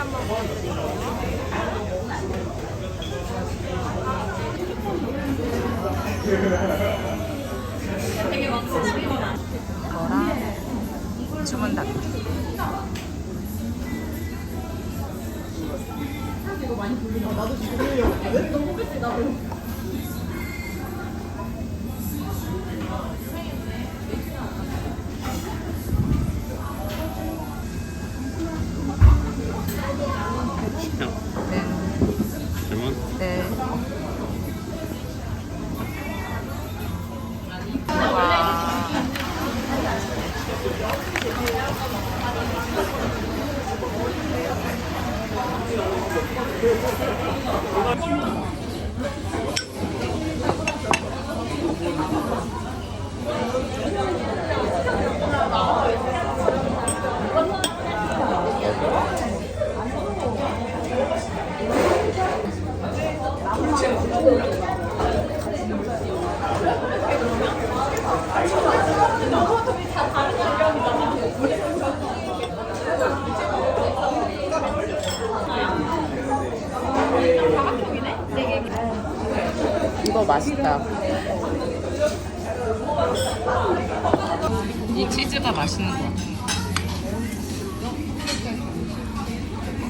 한번 보여드릴게요. 이거랑 주문 닫기. 네.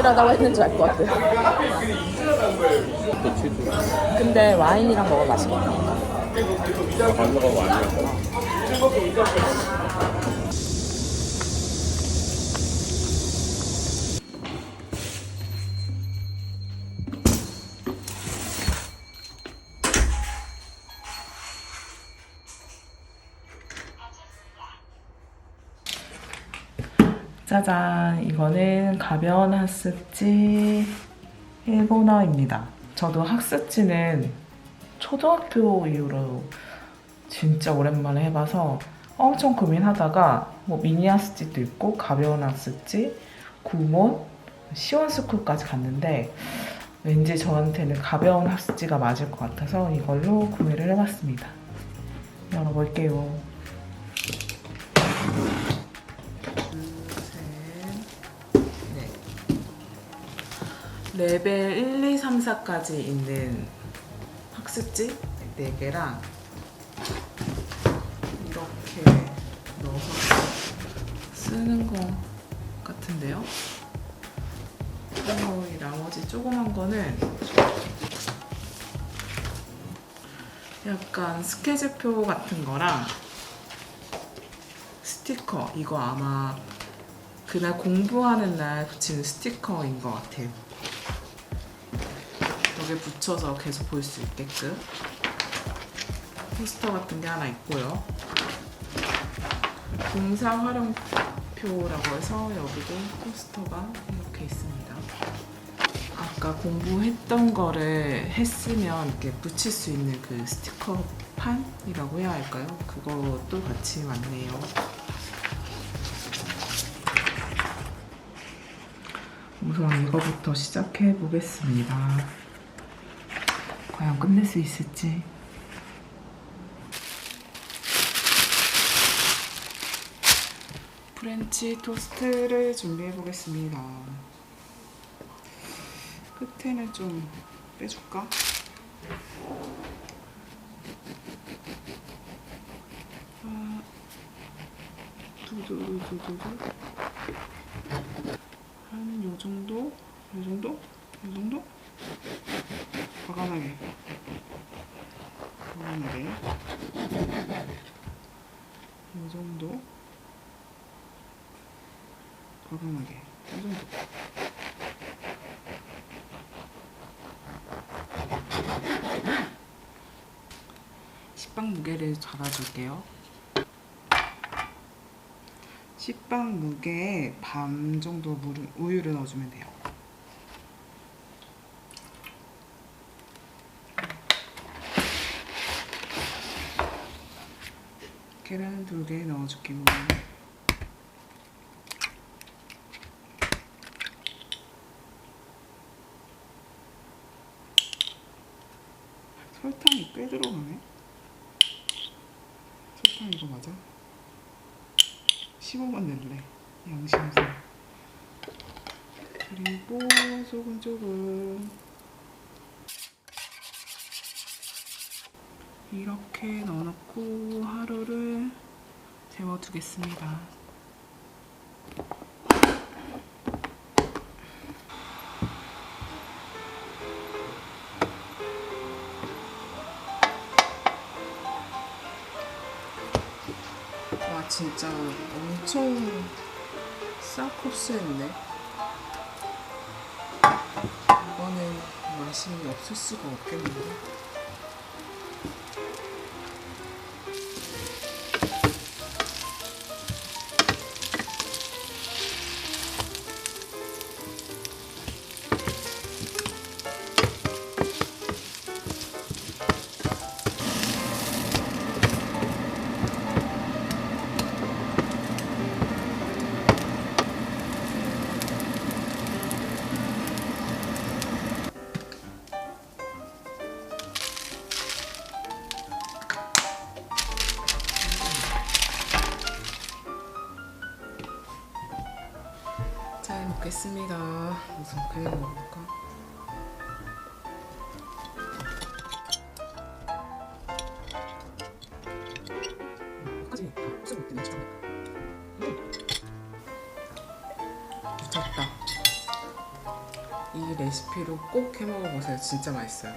왜 아찔하다고 했는지 알 것 같아. 또 치즈. 근데 와인이랑 먹으면 맛있겠다. 반죽하고 아니야. 짜잔, 이거는 가벼운 학습지 일본어입니다. 저도 학습지는 초등학교 이후로 진짜 오랜만에 해봐서 엄청 고민하다가 뭐 미니 학습지도 있고 가벼운 학습지, 구몬, 시원스쿨까지 갔는데 왠지 저한테는 가벼운 학습지가 맞을 것 같아서 이걸로 구매를 해봤습니다. 열어볼게요. 레벨 1, 2, 3, 4까지 있는 학습지 4개랑 이렇게 넣어서 쓰는 거 같은데요. 그리고 이 나머지 조그만 거는 약간 스케줄표 같은 거랑 스티커 이거 아마 그날 공부하는 날 붙이는 스티커인 것 같아요. 여기 붙여서 계속 볼 수 있게끔 포스터 같은 게 하나 있고요. 공사 활용표라고 해서 여기도 포스터가 이렇게 있습니다. 아까 공부했던 거를 했으면 이렇게 붙일 수 있는 그 스티커 판이라고 해야 할까요? 그것도 같이 왔네요. 우선 이거부터 시작해 보겠습니다. 과연 끝낼 수 있을지. 프렌치 토스트를 준비해 보겠습니다. 끝에는 좀 빼줄까? 아, 두두두두두. 한요 정도? 요 정도? 요 정도? 과감하게. 과감하게. 요 정도? 과감하게. 요 정도. 식빵 무게를 잡아줄게요. 식빵 무게에 반 정도 물을, 우유를 넣어주면 돼요. 계란 두 개 넣어줄게요. 설탕이 꽤 들어가네. 설탕 이거 맞아? 15번 넣을래. 양심상. 그리고 소금 조금. 이렇게 넣어놓고 하루를 재워두겠습니다. 와 진짜 엄청 싹 흡수했네. 이거는 맛이 없을 수가 없겠는데. 이 레시피로 꼭 해먹어보세요. 진짜 맛있어요.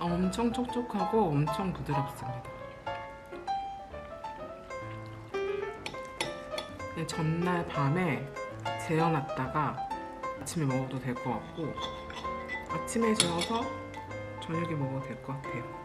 엄청 촉촉하고 엄청 부드럽습니다. 네, 전날 밤에 재워놨다가 아침에 먹어도 될 것 같고 아침에 재워서 저녁에 먹어도 될 것 같아요.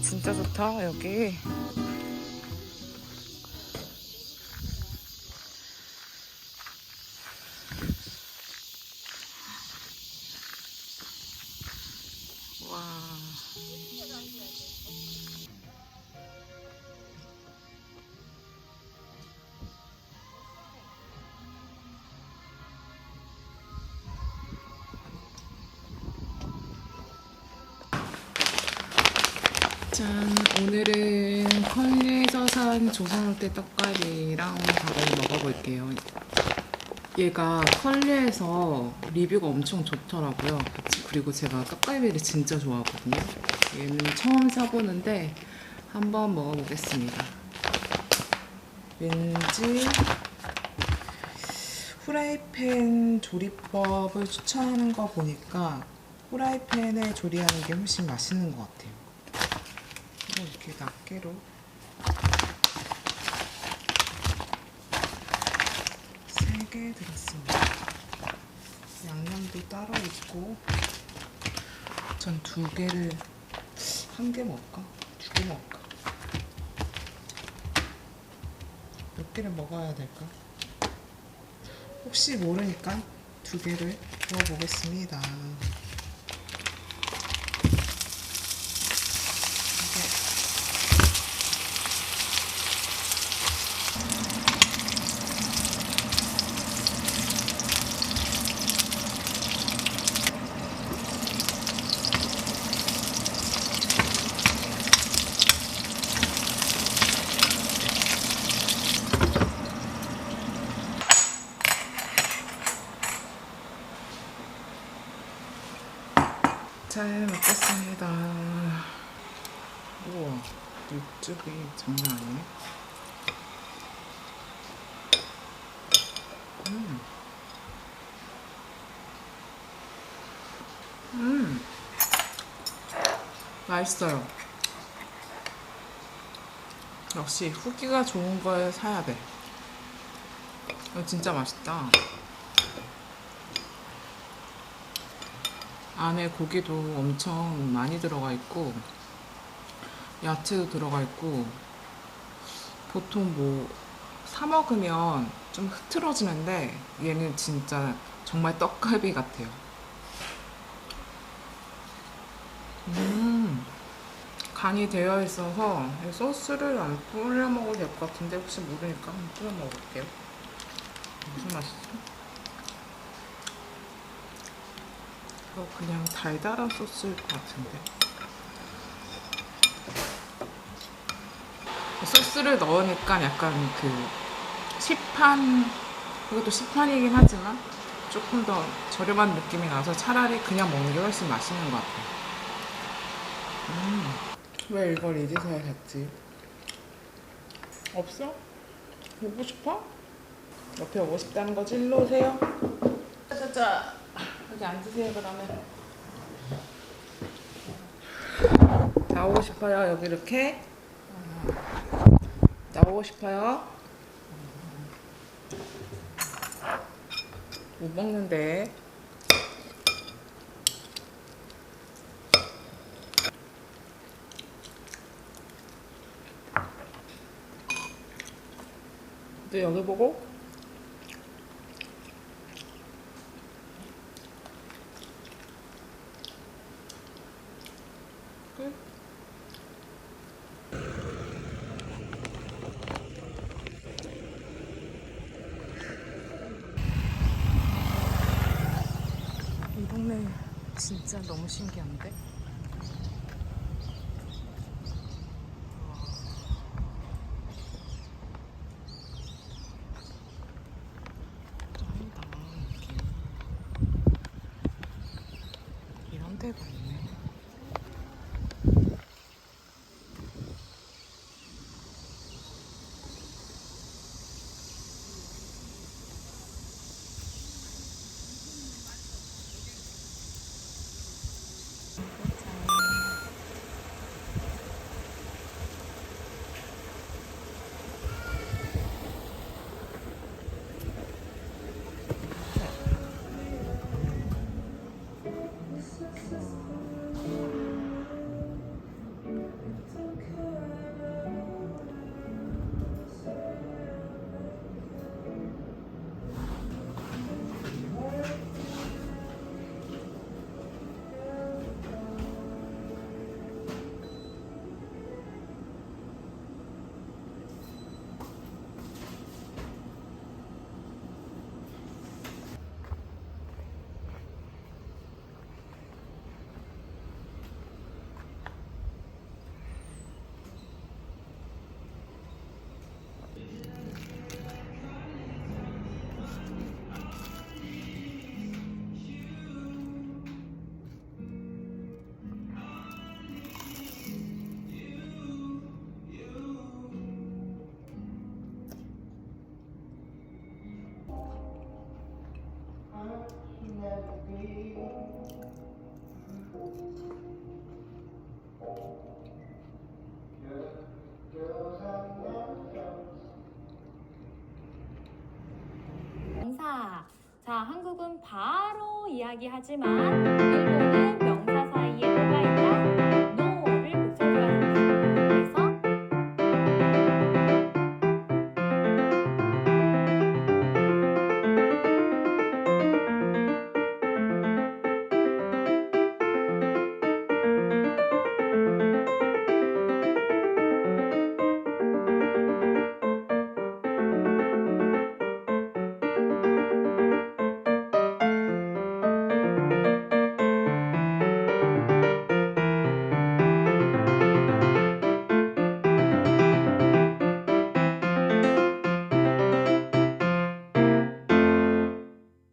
진짜 좋다 여기. 짠. 오늘은 컬리에서 산 조선호텔 떡갈비랑 밥을 먹어볼게요. 얘가 컬리에서 리뷰가 엄청 좋더라고요. 그리고 제가 떡갈비를 진짜 좋아하거든요. 얘는 처음 사보는데 한번 먹어보겠습니다. 왠지 후라이팬 조리법을 추천하는 거 보니까 후라이팬에 조리하는 게 훨씬 맛있는 것 같아요 이렇게 낱개로 세 개 들었습니다. 양념도 따로 있고 전 두 개를 한 개 먹을까? 두 개 먹을까? 몇 개를 먹어야 될까? 혹시 모르니까 두 개를 넣어보겠습니다. 이게 잘 먹겠습니다. 우와, 육즙이 장난 아니네. 음. 음. 맛있어요. 역시 후기가 좋은 걸 사야 돼. 진짜 맛있다. 안에 고기도 엄청 많이 들어가 있고 야채도 들어가 있고 보통 뭐 사 먹으면 좀 흐트러지는데 얘는 진짜 정말 떡갈비 같아요. 음 간이 되어 있어서 이 소스를 안 뿌려 먹어도 될 것 같은데 혹시 모르니까 한번 뿌려 먹어볼게요. 무슨 맛이지? 이거 그냥 달달한 소스일 것 같은데. 소스를 넣으니까 약간 그 시판, 이것도 시판이긴 하지만 조금 더 저렴한 느낌이 나서 차라리 그냥 먹는 게 훨씬 맛있는 것 같아요. 음, 왜 이걸 이제서야 샀지? 없어? 보고 싶어? 옆에 오고 싶다는 거지? 일로 오세요. 자자 여기 앉으세요 그러면. 나오고 싶어요 여기 이렇게. 나오고 싶어요. 못 먹는데. 너 여기 보고 끝. 이 동네 진짜 너무 신기한데? 바로 이야기하지만 일본은